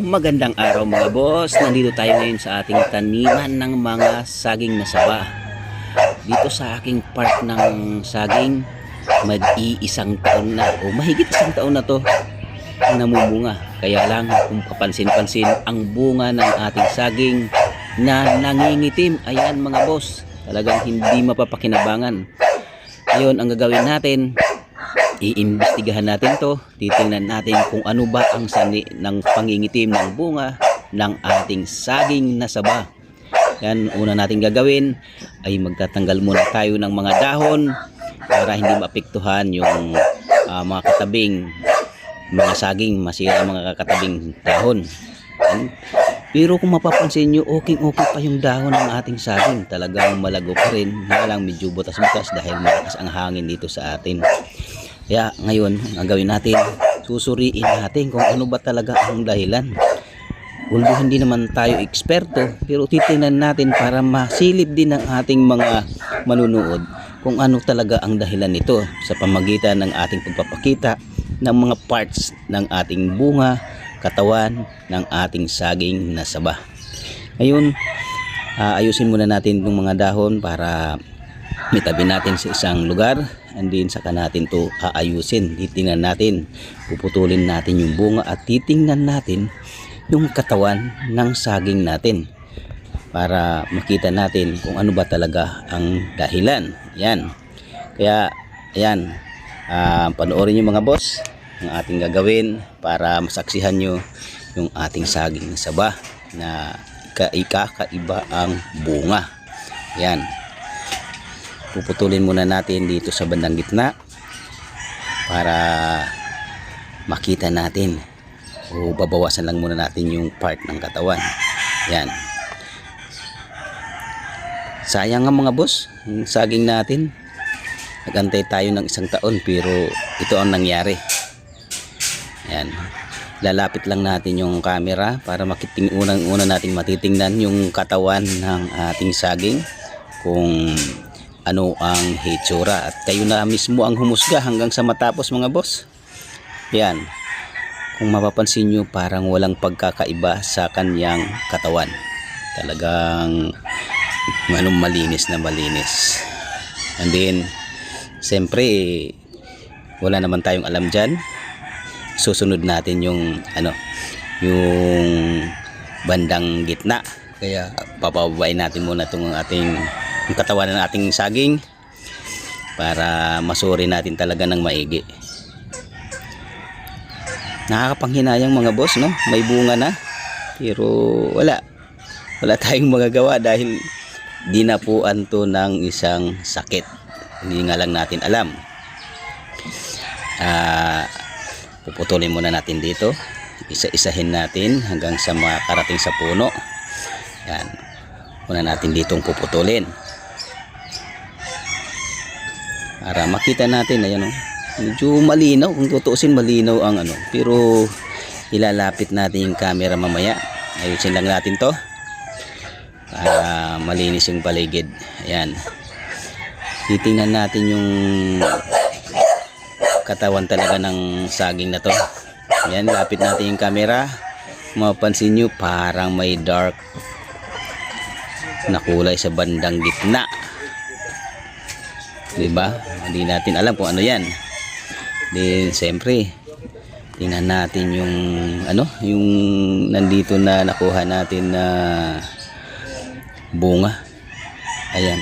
Magandang araw mga boss. Nandito tayo ngayon sa ating taniman ng mga saging na saba. Dito sa aking part ng saging, mag-iisang taon na o mahigit isang taon na to namumunga. Kaya lang kung kapansin-pansin ang bunga ng ating saging na nangingitim. Ayan mga boss, talagang hindi mapapakinabangan. Ngayon ang gagawin natin, iimbestigahan natin to. Titingnan natin kung ano ba ang sani ng pangingitim ng bunga ng ating saging na saba. Yan una natin gagawin ay magtatanggal muna tayo ng mga dahon para hindi maapektuhan yung ah, mga katabing mga saging. Masira mga katabing dahon. Yan. pero kung mapapansin nyo okay okay pa yung dahon ng ating saging. Talagang malago pa rin. Nga lang medyo butas-butas dahil malakas ang hangin dito sa atin kaya ngayon, ang gawin natin, susuriin natin kung ano ba talaga ang dahilan. Although hindi naman tayo eksperto, pero titingnan natin para masilip din ng ating mga manunood kung ano talaga ang dahilan nito sa pamagitan ng ating pagpapakita ng mga parts ng ating bunga, katawan ng ating saging na saba. Ngayon, ah, ayusin muna natin itong mga dahon para itabi natin sa isang lugar and then saka natin to aayusin. Titingnan natin puputulin natin yung bunga at titingnan natin yung katawan ng saging natin para makita natin kung ano ba talaga ang dahilan. Yan. Kaya ayan ah, panoorin nyo mga boss ang ating gagawin para masaksihan nyo yung ating saging sa saba na ikakaiba ang bunga. Yan puputulin muna natin dito sa bandang gitna para makita natin o babawasan lang muna natin yung part ng katawan. Yan. Sayang nga mga boss yung saging natin. Nagantay tayo ng isang taon pero ito ang nangyari. Yan. Lalapit lang natin yung camera para makiting unang una nating matitingnan yung katawan ng ating saging kung ano ang hitsura? At kayo na mismo ang humusga hanggang sa matapos mga boss. Yan. Kung mapapansin nyo parang walang pagkakaiba sa kanyang katawan. Talagang anong malinis na malinis. And then siyempre wala naman tayong alam dyan. Susunod natin yung ano yung bandang gitna. Kaya papababain natin muna itong ating yung katawan ng ating saging para masuri natin talaga ng maigi. Nakakapanghinayang mga boss no? May bunga na pero wala. Wala tayong magagawa dahil dinapuan to ng isang sakit. Hindi nga lang natin alam. Ah puputulin muna natin dito. Isa-isahin natin hanggang sa makarating sa puno. Yan. Una natin ditong puputulin para makita natin ayan oh, medyo malinaw kung tutuusin malinaw ang ano. Pero ilalapit natin yung camera mamaya. Ayusin lang natin to. Para malinis yung paligid. Ayan. Titingnan natin yung katawan talaga ng saging na to. Ayan lapit natin yung camera. Mapansin nyo parang may dark na kulay sa bandang gitna 'di ba? Hindi natin alam kung ano 'yan. Then siyempre, tingnan natin yung ano, yung nandito na nakuha natin na bunga. Ayan.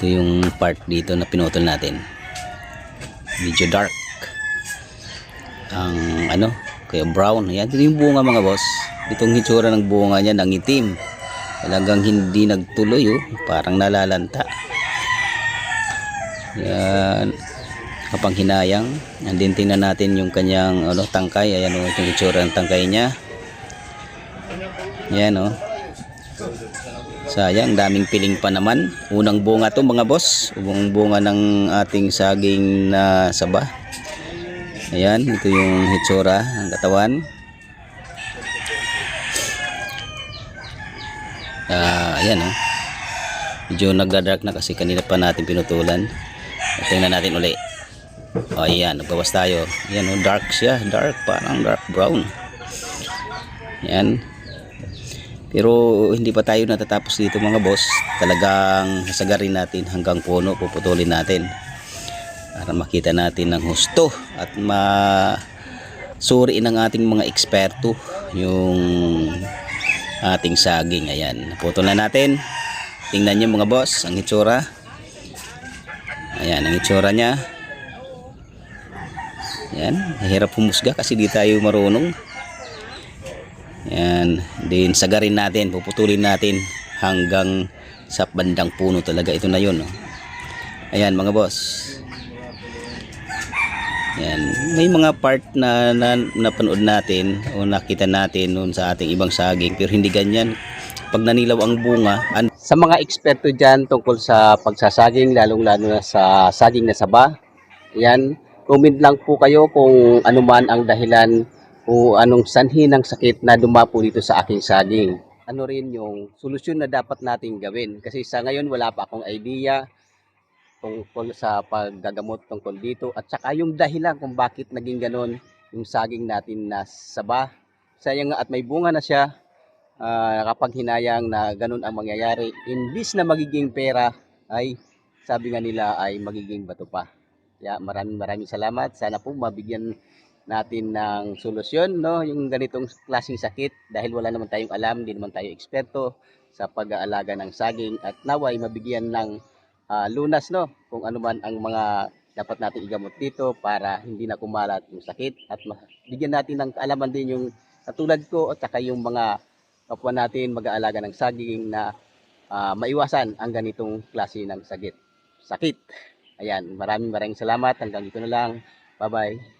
Ito yung part dito na pinutol natin. Medyo dark. Ang ano, kaya brown. Ayan, ito yung bunga mga boss. Itong hitsura ng bunga niya, nangitim. Talagang hindi nagtuloy oh, parang nalalanta. Yan. Kapang hinayang. And then tingnan natin yung kanyang ano, tangkay. Ayan o, yung itsura ng tangkay niya. Yan o. Sayang, daming piling pa naman. Unang bunga to mga boss. Unang bunga ng ating saging na saba. Ayan, ito yung hitsura ng katawan. Ah, ayan o. Medyo nagdadark na kasi kanina pa natin pinutulan. Tingnan natin uli. O ayan, nagbawas tayo. Ayan o, dark siya. Dark, parang dark brown. Yan. Pero hindi pa tayo natatapos dito mga boss. Talagang sasagarin natin hanggang puno, puputulin natin. Para makita natin ng husto at ma suri ng ating mga eksperto yung ating saging. Ayan, naputol na natin. Tingnan nyo mga boss, ang itsura. Ayan, ang itsura niya. Ayan, mahirap humusga kasi di tayo marunong. Ayan, din sagarin natin, puputulin natin hanggang sa bandang puno talaga. Ito na yun. Ayan mga boss. Ayan, may mga part na, na napanood natin o nakita natin noon sa ating ibang saging pero hindi ganyan. Pag nanilaw ang bunga, Sa mga eksperto dyan tungkol sa pagsasaging, lalong-lalo na sa saging na saba, yan, comment lang po kayo kung ano man ang dahilan o anong sanhi ng sakit na dumapo dito sa aking saging. Ano rin yung solusyon na dapat nating gawin. Kasi sa ngayon wala pa akong idea tungkol sa paggagamot tungkol dito at saka yung dahilan kung bakit naging ganon yung saging natin na saba. Sayang nga at may bunga na siya, ah, kapag hinayang na ganun ang mangyayari, imbis na magiging pera, ay sabi nga nila ay magiging bato pa. Kaya maraming maraming salamat. Sana po mabigyan natin ng solusyon no yung ganitong klaseng sakit dahil wala naman tayong alam, hindi naman tayo eksperto sa pag-aalaga ng saging at naway mabigyan ng ah, lunas no kung ano man ang mga dapat natin igamot dito para hindi na kumalat yung sakit at bigyan natin ng kaalaman din yung katulad ko at saka yung mga kapwa natin mag-aalaga ng saging na ah, maiwasan ang ganitong klase ng sakit. Sakit. Ayan, maraming maraming salamat. Hanggang dito na lang. Bye-bye.